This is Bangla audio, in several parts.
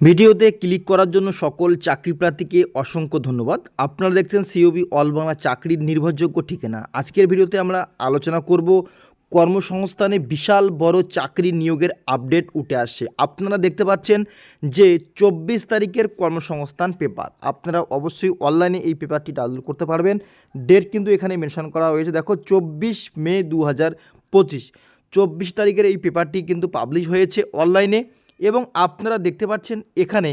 ভিডিওতে ক্লিক করার জন্য সকল চাকরি প্রার্থীকে অসংখ্য ধন্যবাদ। আপনারা দেখছেন সিওবি অল বাংলা চাকরির নির্ভরযোগ্য ঠিকানা। আজকের ভিডিওতে আমরা আলোচনা করব, কর্মসংস্থানে বিশাল বড় চাকরি নিয়োগের আপডেট উঠে আসছে। আপনারা দেখতে পাচ্ছেন যে চব্বিশ তারিখের কর্মসংস্থান পেপার। আপনারা অবশ্যই অনলাইনে এই পেপারটি ডাউনলোড করতে পারবেন। ডেট কিন্তু এখানে মেনশন করা হয়েছে। দেখো, চব্বিশ মে দু হাজার পঁচিশ। চব্বিশ তারিখের এই পেপারটি কিন্তু পাবলিশ হয়েছে অনলাইনে। এবং আপনারা দেখতে পাচ্ছেন এখানে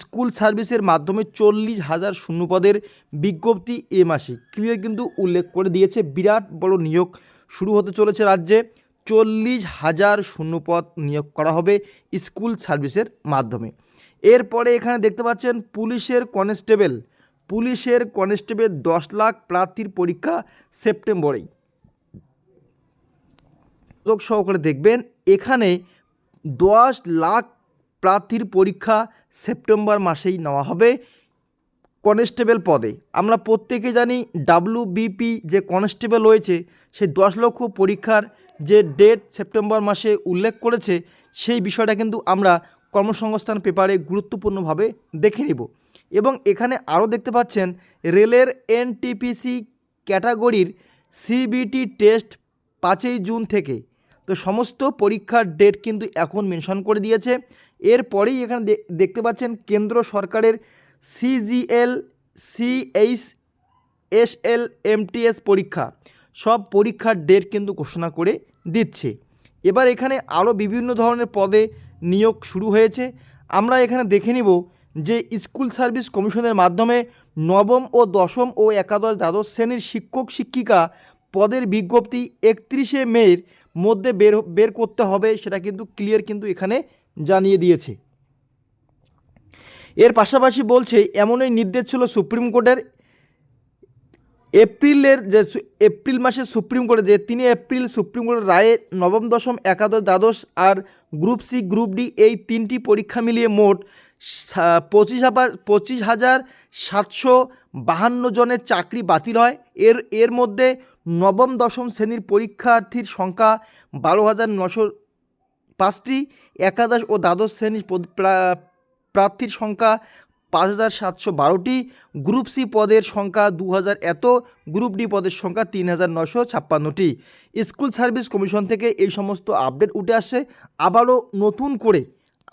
স্কুল সার্ভিসের মাধ্যমে চল্লিশ হাজার শূন্যপদের বিজ্ঞপ্তি এ মাসে। ক্লিয়ার কিন্তু উল্লেখ করে দিয়েছে, বিরাট বড় নিয়োগ শুরু হতে চলেছে রাজ্যে। চল্লিশ হাজার শূন্যপদ নিয়োগ করা হবে স্কুল সার্ভিসের মাধ্যমে। এরপরে এখানে দেখতে পাচ্ছেন পুলিশের কনস্টেবল পুলিশের কনস্টেবল দশ লাখ প্রার্থীর পরীক্ষা সেপ্টেম্বরেই। সহকারে দেখবেন, এখানে দশ লাখ প্রার্থীর পরীক্ষা সেপ্টেম্বর মাসেই নেওয়া হবে কনস্টেবল পদে। আমরা প্রত্যেকে জানি ডাব্লিউবিপি যে কনস্টেবল রয়েছে সেই দশ লক্ষ পরীক্ষার যে ডেট সেপ্টেম্বর মাসে উল্লেখ করেছে, সেই বিষয়টা কিন্তু আমরা কর্মসংস্থান পেপারে গুরুত্বপূর্ণভাবে দেখে নিব। এবং এখানে আরও দেখতে পাচ্ছেন, রেলের এনটিপিসি ক্যাটাগরির সিবিটি টেস্ট পাঁচই জুন থেকে তো সমস্ত পরীক্ষার ডেট কিন্তু এখন মেনশন করে দিয়েছে। এরপরেই এখানে দেখতে পাচ্ছেন কেন্দ্র সরকারের সিজিএল সিএইচ এসএল এমটিএস পরীক্ষা। সব পরীক্ষার ডেট কিন্তু ঘোষণা করে দিচ্ছে। এবার এখানে আরও বিভিন্ন ধরনের পদে নিয়োগ শুরু হয়েছে। আমরা এখানে দেখে নিব যে স্কুল সার্ভিস কমিশনের মাধ্যমে নবম ও দশম ও একাদশ দ্বাদশ শ্রেণির শিক্ষক শিক্ষিকা পদের বিজ্ঞপ্তি একত্রিশে মের মধ্যে বের বের করতে হবে সেটা কিন্তু ক্লিয়ার কিন্তু এখানে জানিয়ে দিয়েছে। এর পাশাপাশি বলছে, এমনই নির্দেশ ছিল সুপ্রিম কোর্টের এপ্রিলের যে এপ্রিল মাসে সুপ্রিম কোর্টে যে তিন এপ্রিল সুপ্রিম কোর্টের রায়ে নবম, দশম, একাদশ, দ্বাদশ আর গ্রুপ সি, গ্রুপ ডি এই তিনটি পরীক্ষা মিলিয়ে মোট পঁচিশ হাজার পঁচিশ হাজার সাতশো বাহান্ন জনের চাকরি বাতিল হয়। এর এর মধ্যে নবম, দশম শ্রেণির পরীক্ষার্থীর সংখ্যা বারো হাজার নশো পাঁচটি। একাদশ ও দ্বাদশ শ্রেণির প্রার্থীর সংখ্যা পাঁচ হাজার সাতশো বারোটি। গ্রুপ সি পদের সংখ্যা দু হাজার এত, গ্রুপ ডি পদের সংখ্যা তিন হাজার নশো ছাপ্পান্নটি। স্কুল সার্ভিস কমিশন থেকে এই সমস্ত আপডেট উঠে আসছে আবারও নতুন করে,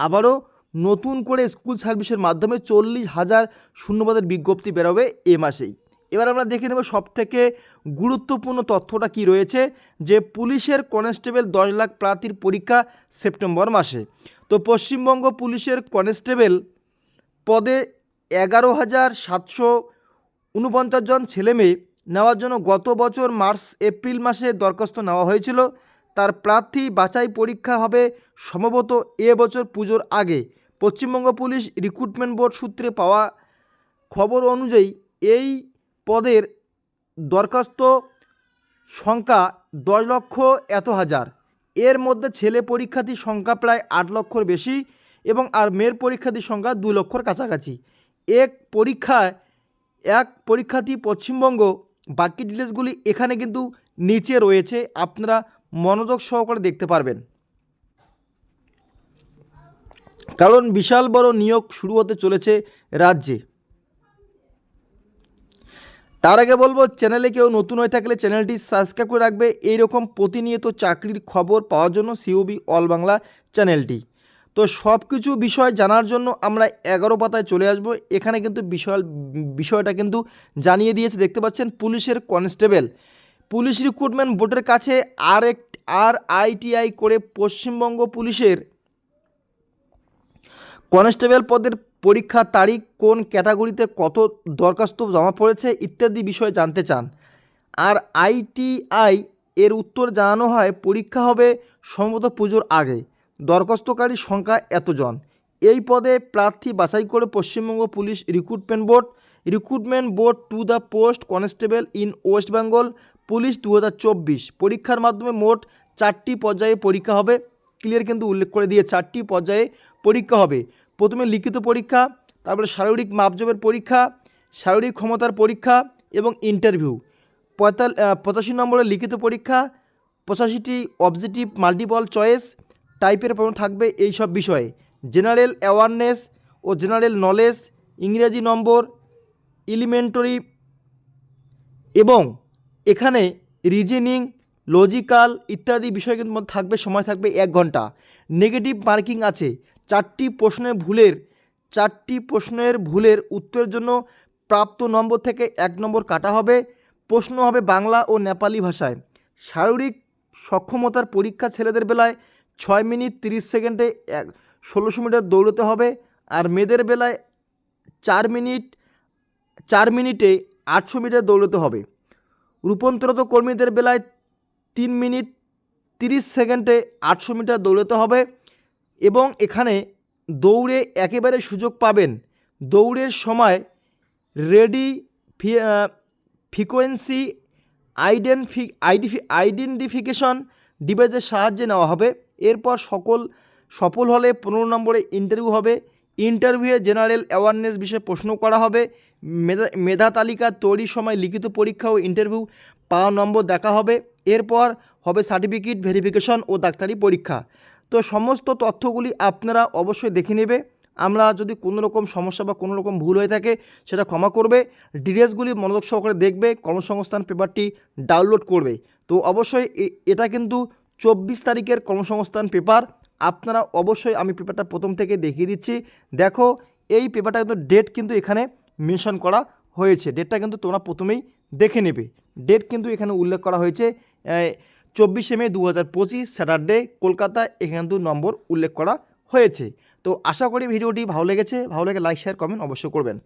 আবারও নতুন করে স্কুল সার্ভিসের মাধ্যমে চল্লিশ হাজার শূন্যপদের বিজ্ঞপ্তি বেরোবে এ মাসেই। এবার আমরা দেখে নেব সব থেকে গুরুত্বপূর্ণ তথ্যটা কি রয়েছে যে পুলিশের কনস্টেবল দশ লাখ প্রার্থীর পরীক্ষা সেপ্টেম্বর মাসে। তো পশ্চিমবঙ্গ পুলিশের কনস্টেবল পদে এগারো হাজার সাতশো উনপঞ্চাশ জন ছেলেমেয়ে নেওয়ার জন্য গত বছর মার্চ, এপ্রিল মাসে দরখাস্ত নেওয়া হয়েছিল। তার প্রার্থী বাছাই পরীক্ষা হবে সম্ভবত এ বছর পুজোর আগে। পশ্চিমবঙ্গ পুলিশ রিক্রুটমেন্ট বোর্ড সূত্রে পাওয়া খবর অনুযায়ী, এই পদের দরখাস্ত সংখ্যা দশ লক্ষ এত হাজার। এর মধ্যে ছেলে পরীক্ষার্থীর সংখ্যা প্রায় আট লক্ষর বেশি এবং আর মেয়ের পরীক্ষার্থীর সংখ্যা দু লক্ষর কাছাকাছি। এক পরীক্ষায়, এক পরীক্ষার্থী পশ্চিমবঙ্গ, বাকি ডিটেলসগুলি এখানে কিন্তু নিচে রয়েছে, আপনারা মনোযোগ সহকারে দেখতে পারবেন। কারণ বিশাল বড় নিয়োগ শুরু হতে চলেছে রাজ্যে। তার আগে বলব চ্যানেলে কেউ নতুন হয়ে থাকলে চ্যানেলটি সাবস্ক্রাইব করে রাখবে। এইরকম প্রতিনিয়ত চাকরির খবর পাওয়ার জন্য সিওবি অল বাংলা চ্যানেলটি তো সব কিছু বিষয় জানার জন্য আমরা এগারো পাতায় চলে আসব। এখানে কিন্তু বিশাল বিষয়টা কিন্তু জানিয়ে দিয়েছে। দেখতে পাচ্ছেন, পুলিশের কনস্টেবল পুলিশ রিক্রুটমেন্ট বোর্ডের কাছে আর এক, আর আইটিআই করে পশ্চিমবঙ্গ পুলিশের কনস্টেবল পদের পরীক্ষার তারিখ কোন ক্যাটাগরিতে কত দরখাস্ত জমা পড়েছে ইত্যাদি বিষয় জানতে চান। আর আইটিআই এর উত্তর জানানো হয়, পরীক্ষা হবে সম্ভবত পুজোর আগে। দরখাস্তকারীর সংখ্যা এতজন। এই পদে প্রার্থী বাছাই করে Paschimbanga police recruitment board recruitment board to the post constable in West Bengal police দু হাজার চব্বিশ। পরীক্ষার মাধ্যমে মোট চারটি পর্যায়ে পরীক্ষা হবে। ক্লিয়ার কিন্তু উল্লেখ করে দিয়ে চারটি পর্যায়ে পরীক্ষা হবে। প্রথমে লিখিত পরীক্ষা, তারপরে শারীরিক মাপজবের পরীক্ষা, শারীরিক ক্ষমতার পরীক্ষা এবং ইন্টারভিউ পঁয়তাল পঁচাশি নম্বরের লিখিত পরীক্ষা, পঁচাশিটি অবজেক্টিভ মাল্টিপল চয়েস টাইপের প্রশ্ন থাকবে এই সব বিষয়ে। জেনারেল অ্যাওয়ারনেস ও জেনারেল নলেজ ইংরেজি নম্বর এলিমেন্টারি এবং এখানে রিজনিং লজিক্যাল ইত্যাদি বিষয় কিন্তু থাকবে, সময় থাকবে এক ঘণ্টা। নেগেটিভ মার্কিং আছে। চারটি প্রশ্নের ভুলের, চারটি প্রশ্নের ভুলের উত্তরের জন্য প্রাপ্ত নম্বর থেকে এক নম্বর কাটা হবে। প্রশ্ন হবে বাংলা ও নেপালি ভাষায়। শারীরিক সক্ষমতার পরীক্ষা ছেলেদের বেলায় ছয় মিনিট তিরিশ সেকেন্ডে এক, ষোলোশো মিটার দৌড়তে হবে আর মেয়েদের বেলায় চার মিনিট, চার মিনিটে আটশো মিটার দৌড়তে হবে। রূপান্তরিত কর্মীদের বেলায় তিন মিনিট তিরিশ সেকেন্ডে আটশো মিটার দৌড়তে হবে এবং এখানে দৌড়ে একেবারে সুযোগ পাবেন। দৌড়ের সময় radio frequency identi identi identification ডিভাইসের সাহায্যে নেওয়া হবে। এরপর সকল, সফল হলে পনেরো নম্বরে ইন্টারভিউ হবে। ইন্টারভিউয়ে জেনারেল অ্যাওয়ারনেস বিষয়ে প্রশ্ন করা হবে। মেধা মেধা তালিকা, তৈরির সময় লিখিত পরীক্ষা ও ইন্টারভিউ পাওয়া নম্বর দেখা হবে। এরপর হবে সার্টিফিকেট, ভেরিফিকেশন ও ডাক্তারি পরীক্ষা। তো সমস্ত তথ্যগুলি আপনারা অবশ্যই দেখে নেবে। আমরা যদি কোনো রকম সমস্যা বা কোনো রকম ভুল হয়ে থাকে, সেটা ক্ষমা করবে। ডিটেলসগুলি মনোযোগ সহকারে দেখবে, কর্মসংস্থান পেপারটি ডাউনলোড করবে। তো অবশ্যই এটা কিন্তু চব্বিশ তারিখের কর্মসংস্থান পেপার। আপনারা অবশ্যই আমি পেপারটা প্রথম থেকে দেখিয়ে দিচ্ছি। দেখো, এই পেপারটা কিন্তু ডেট কিন্তু এখানে মেনশন করা হয়েছে। ডেটটা কিন্তু তোমরা প্রথমেই দেখে নেবে। ডেট কিন্তু এখানে উল্লেখ করা হয়েছে চব্বিশে মে দু হাজার পঁচিশ স্যাটারডে, কলকাতা, এখানে দু নম্বর উল্লেখ করা হয়েছে। তো আশা করি ভিডিওটি ভালো লেগেছে। ভালো লেগে লাইক শেয়ার কমেন্ট অবশ্যই করবেন।